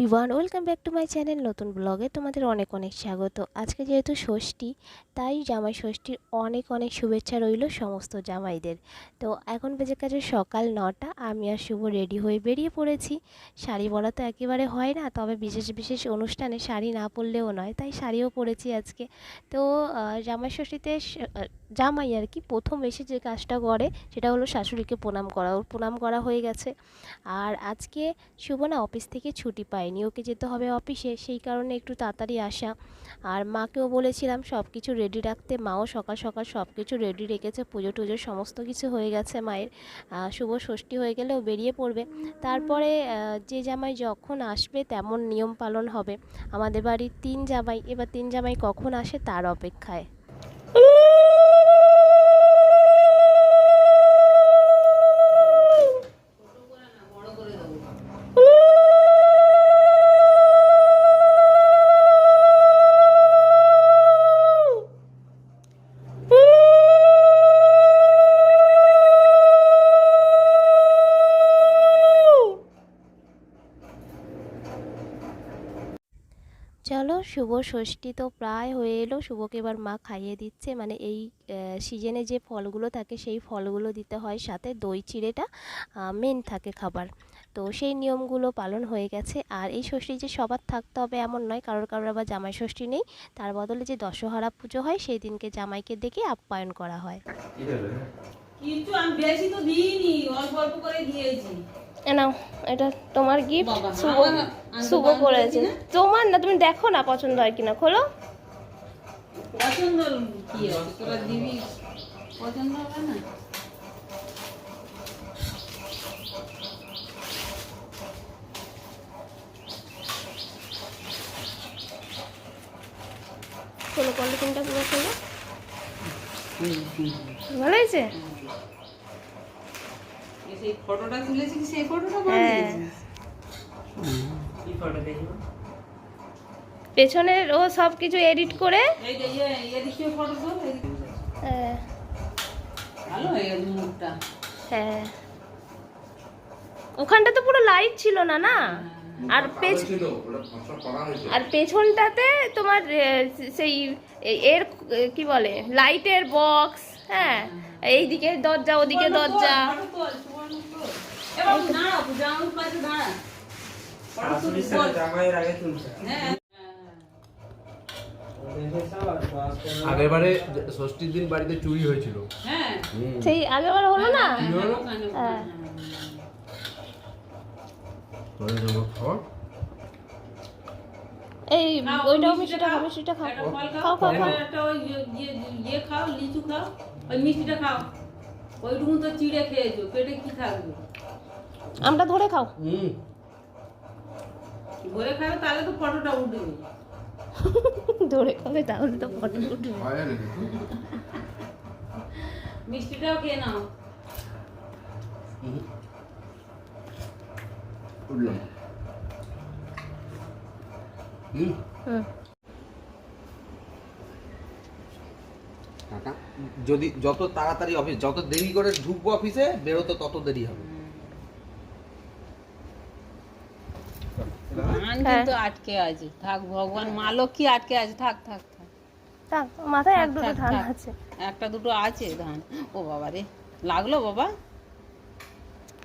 Everyone welcome back to my channel নতুন ব্লগে তোমাদের অনেক অনেক স্বাগত। আজকে যেহেতু ষষ্ঠী, তাই জামাই ষষ্ঠীর অনেক অনেক শুভেচ্ছা রইল সমস্ত জামাইদের। তো এখন বেজে কাছে সকাল নটা, আমি আর শুভ রেডি হয়ে বেরিয়ে পড়েছি। শাড়ি পরা তো একেবারে হয় না, তবে বিশেষ বিশেষ অনুষ্ঠানে শাড়ি না পরলেও নয়, তাই শাড়িও পরেছি আজকে। তো জামাই ষষ্ঠীতে জামাই আর কি প্রথম এসে যে কাজটা করে, সেটা হলো শাশুড়িকে প্রণাম করা, ওর প্রণাম করা হয়ে গেছে। আর আজকে শুভ না, অফিস থেকে ছুটি পায়নি ওকে যেতে হবে অফিসে, সেই কারণে একটু তাড়াতাড়ি আসা। আর মাকেও বলেছিলাম সব কিছু রেডি রাখতে। মাও সকাল সকাল সব কিছু রেডি রেখেছে, পুজো টুজো সমস্ত কিছু হয়ে গেছে মায়ের। শুভ ষষ্ঠী হয়ে গেলেও বেরিয়ে পড়বে। তারপরে যে জামাই যখন আসবে, তেমন নিয়ম পালন হবে। আমাদের বাড়ির তিন জামাই, এবার তিন জামাই কখন আসে তার অপেক্ষায়। শুভ ষষ্ঠী তো প্রায় হয়ে এলো শুভকে এবার মা খাইয়ে দিচ্ছে। মানে এই সিজনে যে ফলগুলো থাকে সেই ফলগুলো দিতে হয় সাথে দই চিড়েটা মেন থাকে খাবার। তো সেই নিয়মগুলো পালন হয়ে গেছে। আর এই ষষ্ঠী যে সবার থাকতে হবে এমন নয় কারোর কারোর আবার জামাই ষষ্ঠী নেই। তার বদলে যে দশহরা পুজো হয় সেই দিনকে জামাইকে ডেকে আপ্যায়ন করা হয়। কিন্তু আমি বেশি তো দিইনি অল্প অল্প করে দিয়েছি। এ নাও এটা তোমার গিফট শুভ করেছে? তোমার না তুমি দেখো না পছন্দ হয় কিনা খোলো। পছন্দ কি হবে তোরা দিবি? পছন্দ হবে না? খোলো পলিথিনটা পুরো খোলো? ভালো হয়েছে? সেই ফটোটা তুলেছিস সেই ফটোটা হ্যাঁ। দেখব পেছনের ও সব কিছু এডিট করে? ইয়ে। হ্যাঁ। হয়ে হ্যাঁ। ওখানটা তো পুরো লাইট ছিল না না? আর করা হয়েছে। আর পেছনটাতে তোমার সেই এর কি বলে? লাইটের বক্স হ্যাঁ? এইদিকে দরজা ওদিকে দরজা। আগেরবারে ষষ্ঠীর দিন বাড়িতে চুরি হয়েছিল। হ্যাঁ। সেই আগেবার হলো না? হ্যাঁ। এই খাও, ওইটাও মিষ্টিটা মিষ্টিটা খাও খাও। মিষ্টিটা খাও। খাও। খাও খাও একটা ওই ইয়ে- ইয়ে- ইয়ে খাও লিচু খাও ওই মিষ্টিটা খাও। ওইটুকু তো চিড়ে খেয়েছো পেটে কি থাকবে? ধরে খাও। হুম। ঘরে খাবে তাহলে তো ফটোটা উঠবে। ধরে খাবে তাহলে তো ফটো উঠবে। মিষ্টিটাও খেয়ে নাও। যদি যত তাড়াতাড়ি অফিস যত দেরি করে ঢুকবো অফিসে বেরোতে তত দেরি হবে ধান কিন্তু আটকে আছে। থাক ভগবান মা লক্ষ্মী আটকে আছে। থাক থাক থাক। থাক মাথায় এক দুটো ধান আছে। একটা দুটো আছে ধান। ও বাবা রে লাগল বাবা?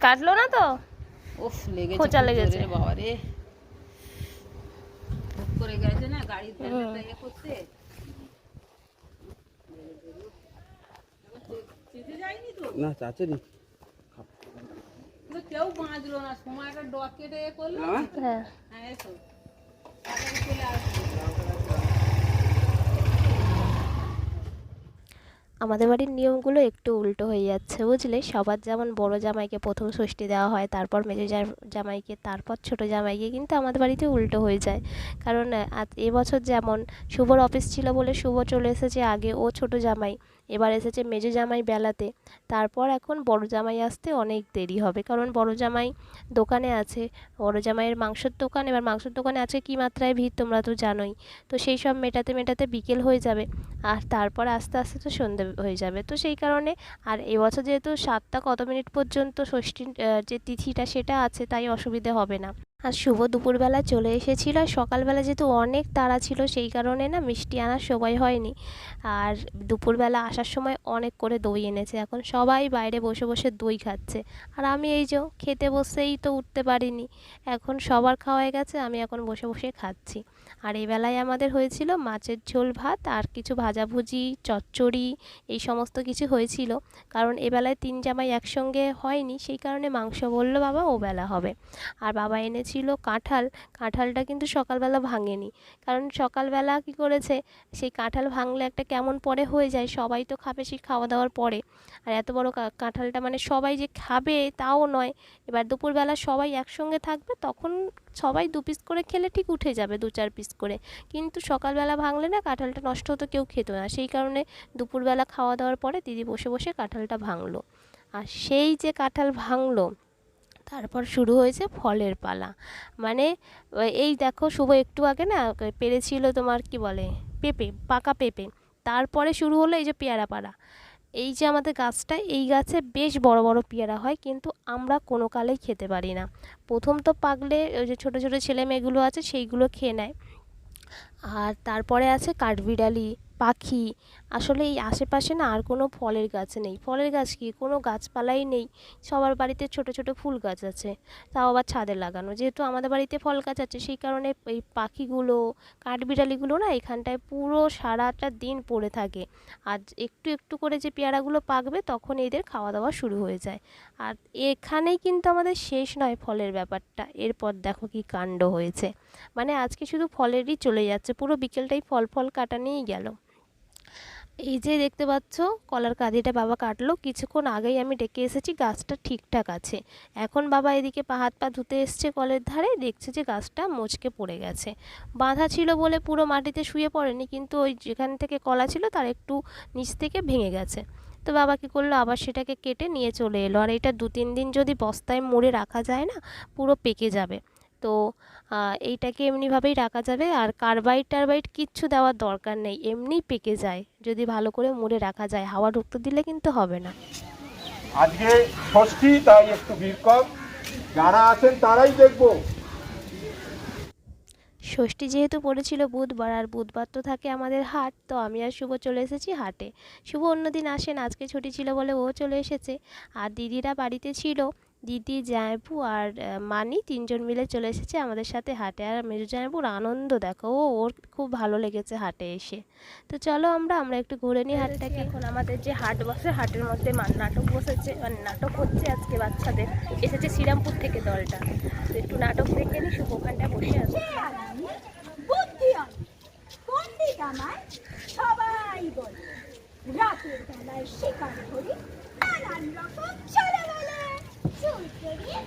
কাটলো না তো? উফ লেগেছে খোঁচা লেগেছে। রে বাবা রে। করে গেছে না গাড়ি ইয়ে না কেউ বাঁচলো না সময়টা ডক কেটে এ করল। হ্যাঁ। হ্যাঁ। এসো। চলে আমাদের বাড়ির নিয়মগুলো একটু উল্টো হয়ে যাচ্ছে বুঝলে? সবার যেমন বড় জামাইকে প্রথম ষষ্ঠী দেওয়া হয় তারপর মেজো জামাইকে তারপর ছোট জামাইকে কিন্তু আমাদের বাড়িতে উল্টো হয়ে যায়। কারণ এবছর যেমন শুভর অফিস ছিল বলে শুভ চলে এসেছে আগে ও ছোট জামাই। এবার এসেছে মেজো জামাই বেলাতে। তারপর এখন বড় জামাই আসতে অনেক দেরি হবে। কারণ বড় জামাই দোকানে আছে বড় জামাইয়ের মাংসের দোকান। এবার মাংসের দোকানে আছে কী মাত্রায় ভিড় তোমরা তো জানোই। তো সেই সব মেটাতে মেটাতে বিকেল হয়ে যাবে। আর তারপর আস্তে আস্তে তো সন্ধে হয়ে যাবে। তো সেই কারণে আর এবছর যেহেতু সাতটা কত মিনিট পর্যন্ত ষষ্ঠীর আহ, যে তিথিটা সেটা আছে তাই অসুবিধে হবে না। আর শুভ দুপুরবেলা চলে এসেছিল। আর সকালবেলা যেহেতু অনেক তাড়া ছিল, সেই কারণে না মিষ্টি আনার সময় হয়নি। আর দুপুরবেলা আসার সময় অনেক করে দই এনেছে। এখন সবাই বাইরে বসে বসে দই খাচ্ছে। আর আমি এই যে খেতে বসেই তো উঠতে পারিনি। এখন সবার খাওয়া গেছে, আমি এখন বসে বসে খাচ্ছি। আর এই বেলায় আমাদের হয়েছিল মাছের ঝোল ভাত আর কিছু ভাজাভুজি, চচ্চড়ি, এই সমস্ত কিছু হয়েছিল। কারণ এবেলায় তিন জামাই একসঙ্গে হয়নি, সেই কারণে মাংস বলল, বাবা, ও বেলা হবে। আর বাবা এনেছিল কাঁঠাল, কাঁঠালটা কিন্তু সকালবেলা ভাঙেনি। কারণ সকালবেলা কি করেছে, সেই কাঁঠাল ভাঙলে একটা কেমন পরে হয়ে যায়, সবাই তো খাবে সেই খাওয়া দাওয়ার পরে। আর এত বড় কাঁঠালটা মানে সবাই যে খাবে তাও নয়। এবার দুপুরবেলা সবাই একসঙ্গে থাকবে, তখন সবাই দু পিস করে খেলে ঠিক উঠে যাবে, দু চার পিস করে। কিন্তু সকালবেলা ভাঙলে না কাঁঠালটা নষ্ট হতো, কেউ খেত না। সেই কারণে দুপুরবেলা খাওয়া দাওয়ার পরে দিদি বসে বসে কাঁঠালটা ভাঙলো। আর সেই যে কাঁঠাল ভাঙলো তারপর শুরু হয়েছে ফলের পালা। মানে এই দেখো শুভ একটু আগে না পেরেছিল তোমার কি বলে? পেঁপে, পাকা পেঁপে। তারপরে শুরু হলো এই যে পেয়ারা পাড়া। এই যে আমাদের গাছটা, এই গাছে বেশ বড় বড় পেয়ারা হয়, কিন্তু আমরা কোনো কালেই খেতে পারি না। প্রথম তো পাকলে ওই যে ছোটো ছোটো ছেলে মেয়েগুলো আছে, সেইগুলো খেয়ে নেয়। আর তারপরে আছে কাঠবিড়ালি, পাখি আসলে এই আশেপাশে না আর কোনো ফলের গাছ নেই। ফলের গাছ কি? কোনো গাছপালাই নেই। সবার বাড়িতে ছোট ছোট ফুল গাছ আছে। তাও আবার ছাদে লাগানো। যেহেতু আমাদের বাড়িতে ফল গাছ আছে, সেই কারণে এই পাখিগুলো, কাঠবিড়ালিগুলো না এখানটায় পুরো সারাটা দিন পড়ে থাকে। আর একটু একটু করে যে পেয়ারাগুলো পাকবে, তখন এদের খাওয়া দাওয়া শুরু হয়ে যায়। আর এখানেই কিন্তু আমাদের শেষ নয় ফলের ব্যাপারটা। এরপর দেখো কি কাণ্ড হয়েছে। মানে আজকে শুধু ফলেরই চলে যাচ্ছে। পুরো বিকেলটাই ফল ফল কাটা নিয়েই গেল। এই যে দেখতে পাচ্ছ, কলার কাঁদিটা বাবা কাটলো। কিছুক্ষণ আগেই আমি ডেকে এসেছি, গাছটা ঠিকঠাক আছে। এখন বাবা এদিকে পা হাত পা ধুতে এসছে কলের ধারে, দেখছে যে গাছটা মচকে পড়ে গেছে। বাঁধা ছিল বলে পুরো মাটিতে শুয়ে পড়েনি, কিন্তু ওই যেখান থেকে কলা ছিল তার একটু নিচ থেকে ভেঙে গেছে। তো বাবা কী করল? আবার সেটাকে কেটে নিয়ে চলে এলো। আর এটা দু তিন দিন যদি বস্তায় মুড়ে রাখা যায় না, পুরো পেকে যাবে। তো এইটাকে এমনিভাবেই রাখা যাবে। আর কার্বাইড টারবাইড কিচ্ছু দেওয়ার দরকার নেই এমনিই পেকে যায়। যদি ভালো করে মুড়ে রাখা যায় হাওয়া ঢুকতে দিলে কিন্তু হবে না। আজকে ষষ্ঠী তাই একটু ভিড় কম। যারা আছেন তারাই দেখব। ষষ্ঠী যেহেতু পড়েছিল বুধবার আর বুধবার তো থাকে আমাদের হাট তো আমি আর শুভ চলে এসেছি হাটে। শুভ অন্যদিন আসেন আজকে ছুটি ছিল বলে ও চলে এসেছে। আর দিদিরা বাড়িতে ছিল দিদি জায়পু আর মানি তিনজন মিলে চলে এসেছে আমাদের সাথে হাটে। আর মেজু জায়পুর আনন্দ দেখো ও ওর খুব ভালো লেগেছে হাটে এসে। তো চলো আমরা আমরা একটু ঘুরে নিই হাটটাকে। এখন আমাদের যে হাট বসে হাটের মধ্যে মান- নাটক বসেছে মানে নাটক হচ্ছে আজকে বাচ্চাদের। এসেছে শ্রীরামপুর থেকে দলটা। তো একটু নাটক দেখে নিই শুভ ওখানটায় বসে আছে। সবাই বলে রাতের বেলায় শিকার করি নানান রকম চলে বলে চুল করিয়ে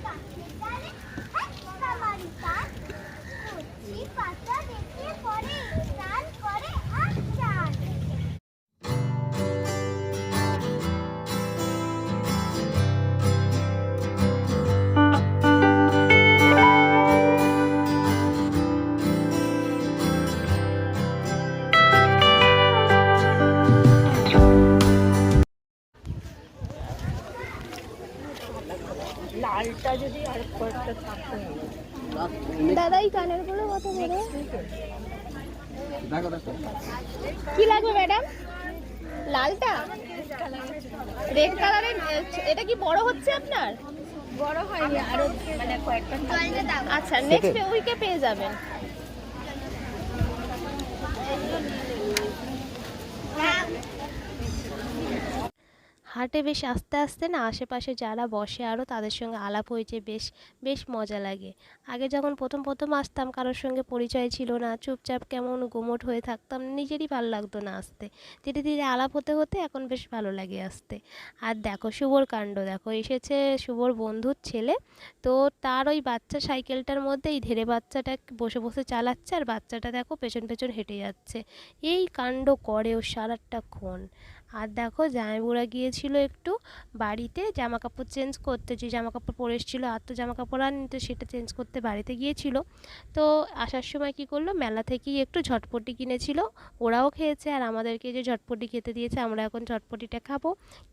কি লাগবে ম্যাডাম লালটা? রেড কালারের এটা কি বড় হচ্ছে আপনার? বড় হয়নি আরও মানে কয়েকটা আচ্ছা নেক্সট উইকে পেয়ে যাবেন। হাটে বেশ আস্তে আস্তে না আশেপাশে যারা বসে আরও তাদের সঙ্গে আলাপ হয়েছে, বেশ বেশ মজা লাগে। আগে যখন প্রথম প্রথম আসতাম কারোর সঙ্গে পরিচয় ছিল না, চুপচাপ কেমন গুমোট হয়ে থাকতাম, নিজেরই ভালো লাগতো না আসতে। ধীরে ধীরে আলাপ হতে হতে এখন বেশ ভালো লাগে আসতে। আর দেখো শুভর কাণ্ড, দেখো এসেছে শুভর বন্ধুর ছেলে, তো তার ওই বাচ্চা সাইকেলটার মধ্যে এই ধেরে বাচ্চাটা বসে বসে চালাচ্ছে আর বাচ্চাটা দেখো পেছন পেছন হেঁটে যাচ্ছে। এই কাণ্ড করে ও সারাটাক্ষণ আর দেখো জামাইবুড়া গিয়েছিল একটু বাড়িতে জামা কাপড় চেঞ্জ করতে, যে জামা কাপড় পরে এসেছিল আর তো জামা কাপড় আনি তো সেটা চেঞ্জ করতে বাড়িতে গিয়েছিল। তো আসার সময় কি করল, মেলা থেকেই একটু ঝটপটি কিনেছিল, ওরাও খেয়েছে আর আমাদেরকে যে ঝটপটি খেতে দিয়েছে, আমরা এখন ঝটপটিটা খাব।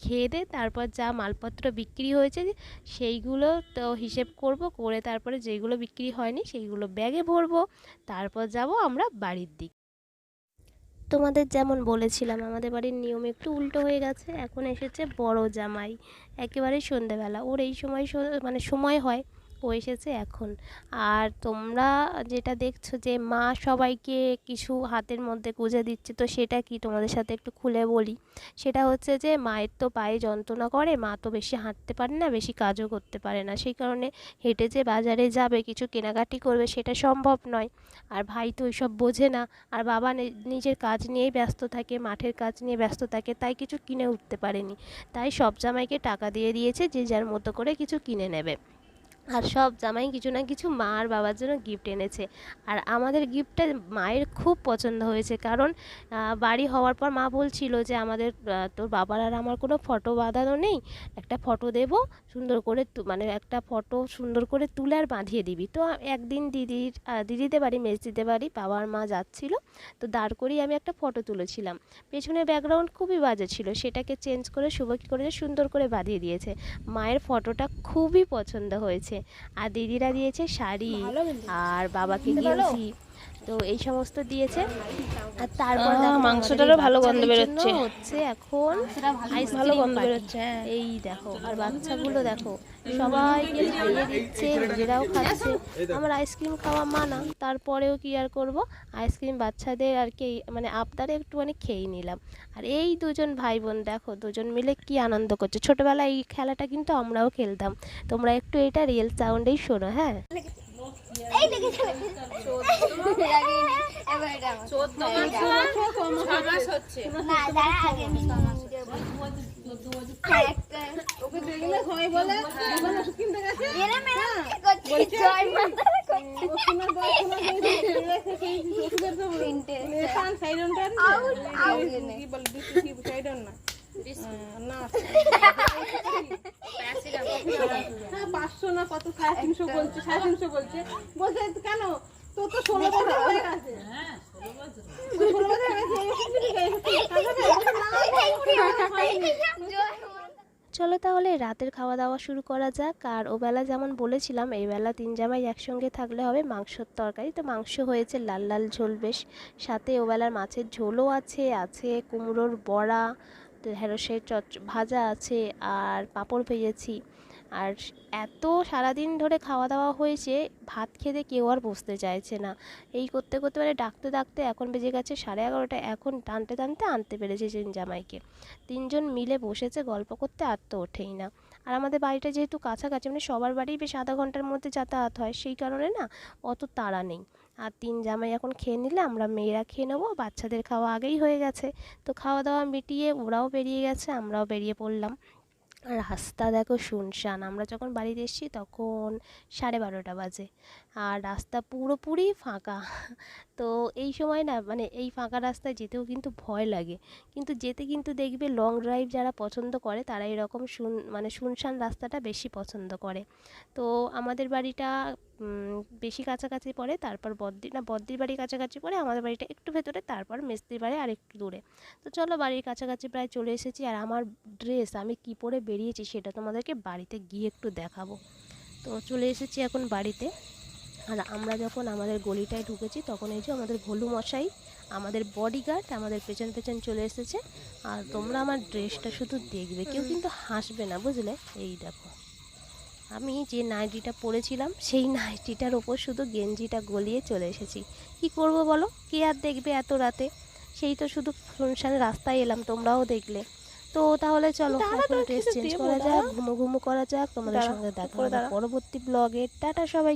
খেয়ে দে তারপর যা মালপত্র বিক্রি হয়েছে সেইগুলো তো হিসেব করব, করে তারপরে যেগুলো বিক্রি হয়নি সেইগুলো ব্যাগে ভরবো, তারপর যাব আমরা বাড়ির দিক। তোমাদের যেমন বলেছিলাম, আমাদের বাড়ির নিয়ম একটু উল্টো হয়ে গেছে। এখন এসেছে বড় জামাই, একেবারে সন্ধেবেলা। ওর এই সময় মানে সময় হয় এসেছে এখন। আর তোমরা যেটা দেখছ যে মা সবাইকে কিছু হাতের মধ্যে গুঁজে দিচ্ছে, তো সেটা কি তোমাদের সাথে একটু খুলে বলি? সেটা হচ্ছে যে মায়ের তো পায়ে যন্ত্রণা করে, মা তো বেশি হাঁটতে পারে না, বেশি কাজও করতে পারে না। সেই কারণে হেঁটে যে বাজারে যাবে, কিছু কেনাকাটি করবে, সেটা সম্ভব নয়। আর ভাই তো ওইসব বোঝে না। আর বাবা নিজের কাজ নিয়েই ব্যস্ত থাকে, মাঠের কাজ নিয়ে ব্যস্ত থাকে, তাই কিছু কিনে উঠতে পারেনি। তাই সব জামাইকে টাকা দিয়ে দিয়েছে, যে যার মতো করে কিছু কিনে নেবে। আর সব জামাই কিছু না কিছু মা আর বাবার জন্য গিফট এনেছে। আর আমাদের গিফটটা মায়ের খুব পছন্দ হয়েছে। কারণ বাড়ি হওয়ার পর মা বলছিল যে, আমাদের তোর বাবার আর আমার কোনো ফটো বাঁধানো নেই। একটা ফটো দেব, সুন্দর করে মানে একটা ফটো সুন্দর করে তুলে আর বাঁধিয়ে দিবি। তো একদিন দিদির দিদিদের বাড়ি, মেজদিদের বাড়ি বাবা আর মা যাচ্ছিল। তো দাঁড় করিয়ে আমি একটা ফটো তুলেছিলাম। পেছনের ব্যাকগ্রাউন্ড খুবই বাজে ছিল। সেটাকে চেঞ্জ করে শুভ কী করেছে সুন্দর করে বাঁধিয়ে দিয়েছে। মায়ের ফটোটা খুবই পছন্দ হয়েছে। আর দিদিরা দিয়েছে শাড়ি। আর বাবাকে গেঞ্জি তো এই সমস্ত দিয়েছে। আর তারপর মাংসটারও ভালো গন্ধ বেরোচ্ছে। হচ্ছে এখন ভালো গন্ধ। বেরোচ্ছে হ্যাঁ। এই দেখো আর বাচ্চাগুলো দেখো সবাইকে খাইয়ে দিচ্ছে নিজেরাও খাচ্ছে। আমার আইসক্রিম খাওয়া মানা তারপরেও কি আর করব? আইসক্রিম বাচ্চাদের আর কি মানে আবদারে একটুখানি খেয়েই নিলাম। আর এই দুজন ভাই বোন দেখো দুজন মিলে কি আনন্দ করছে। ছোটবেলায় এই খেলাটা কিন্তু আমরাও খেলতাম। তোমরা একটু এটা রিয়েল সাউন্ডেই শোনো হ্যাঁ। এই দেখে এবার এটা না। চলো তাহলে রাতের খাওয়া দাওয়া শুরু করা যাক। আর ওবেলা যেমন বলেছিলাম, এই বেলা তিন জামাই একসঙ্গে থাকলে হবে মাংসর তরকারি। তো মাংস হয়েছে লাল লাল ঝোল বেশ। সাথে ওবেলার মাছের ঝোলও আছে আছে কুমড়োর বড়া ঢেঁড়সের চচ, ভাজা আছে আর পাঁপড় ভেজেছি। আর এত সারাদিন ধরে খাওয়া দাওয়া হয়েছে, ভাত খেতে কেউ আর বসতে চাইছে না। এই করতে করতে মানে ডাকতে ডাকতে এখন বেজে গেছে সাড়ে এগারোটা, এখন টানতে টানতে আনতে পেরেছে তিন জামাইকে। তিনজন মিলে বসেছে গল্প করতে আর তো ওঠেই না। আর আমাদের বাড়িটা যেহেতু কাছাকাছি মানে সবার বাড়ি বেশ আধা ঘণ্টার মধ্যে যাতায়াত হয়, সেই কারণে না অত তাড়া নেই। আর তিন জামাই এখন খেয়ে নিলে আমরা মেয়েরা খেয়ে নেব, বাচ্চাদের খাওয়া আগেই হয়ে গেছে। তো খাওয়া দাওয়া মিটিয়ে ওরাও বেরিয়ে গেছে, আমরাও বেরিয়ে পড়লাম। রাস্তা দেখো শুনশান, আমরা যখন বাড়িতে এসেছি তখন সাড়ে বারোটা বাজে। আর রাস্তা পুরোপুরি ফাঁকা। তো এই সময় না মানে এই ফাঁকা রাস্তায় যেতেও কিন্তু ভয় লাগে। কিন্তু যেতে কিন্তু দেখবে লং ড্রাইভ যারা পছন্দ করে, তারা এরকম শুন মানে শুনশান রাস্তাটা বেশি পছন্দ করে। তো আমাদের বাড়িটা বেশি কাছাকাছি পড়ে তারপর বদ্দি না বদ্দির বাড়ি কাছাকাছি পড়ে আমাদের বাড়িটা একটু ভেতরে তারপর মেস্তির বাড়ি আর একটু দূরে। তো চলো বাড়ির কাছাকাছি প্রায় চলে এসেছি আর আমার ড্রেস আমি কি পরে বেরিয়েছি সেটা তোমাদেরকে বাড়িতে গিয়ে একটু দেখাবো। তো চলে এসেছি এখন বাড়িতে আর আমরা যখন আমাদের গলিটায় ঢুকেছি তখন এই যে আমাদের ভোলু মশাই আমাদের বডিগার্ড আমাদের পেছন পেছন চলে এসেছে আর তোমরা আমার ড্রেসটা শুধু দেখবে কেউ কিন্তু হাসবে না বুঝলে? এই দেখো। আমি যে নাইটিটা পরেছিলাম সেই নাইটিটার ওপর শুধু গেঞ্জিটা গলিয়ে চলে এসেছি। কি করব বলো? কে আর দেখবে এত রাতে? সেই তো শুধু শুনশান রাস্তায় এলাম তোমরাও দেখলে। তো তাহলে চলো এখন ড্রেস চেঞ্জ করা যাক ঘুমো ঘুমো করা যাক তোমাদের সঙ্গে দেখা। পরবর্তী ব্লগে টাটা সবাই